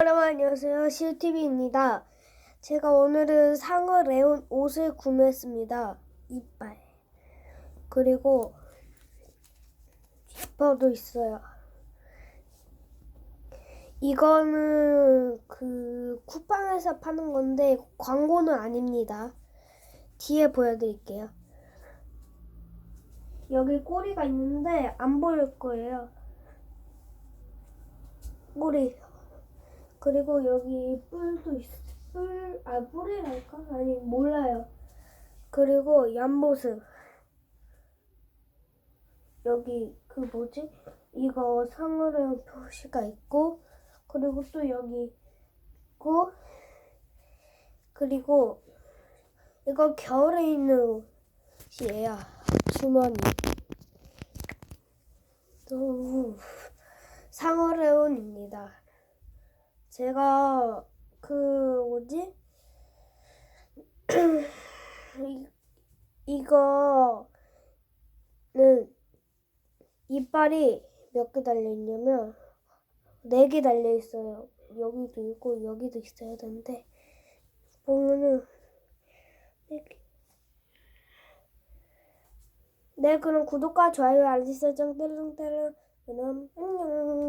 여러분 안녕하세요. 시우TV입니다. 제가 오늘은 상어 레온 옷을 구매했습니다. 이빨. 그리고 지퍼도 있어요. 이거는 그 쿠팡에서 파는 건데 광고는 아닙니다. 뒤에 보여드릴게요. 여기 꼬리가 있는데 안 보일 거예요. 꼬리 그리고 여기 뿔도 있어. 뿔, 아, 뿔이랄까? 아니, 몰라요. 그리고 옆모습. 여기, 그 뭐지? 이거 상어령 표시가 있고, 그리고 또 여기 있고, 그리고 이거 겨울에 입는 옷이에요. 주머니. 또, 상어레온입니다. 제가 그 뭐지 이, 이거는 이빨이 몇 개 달려 있냐면 네 개 달려 있어요. 여기도 있고 여기도 있어야 되는데 보면은 네 개. 네 그럼 구독과 좋아요 알림 설정 떼릉떼릉 그럼 안녕.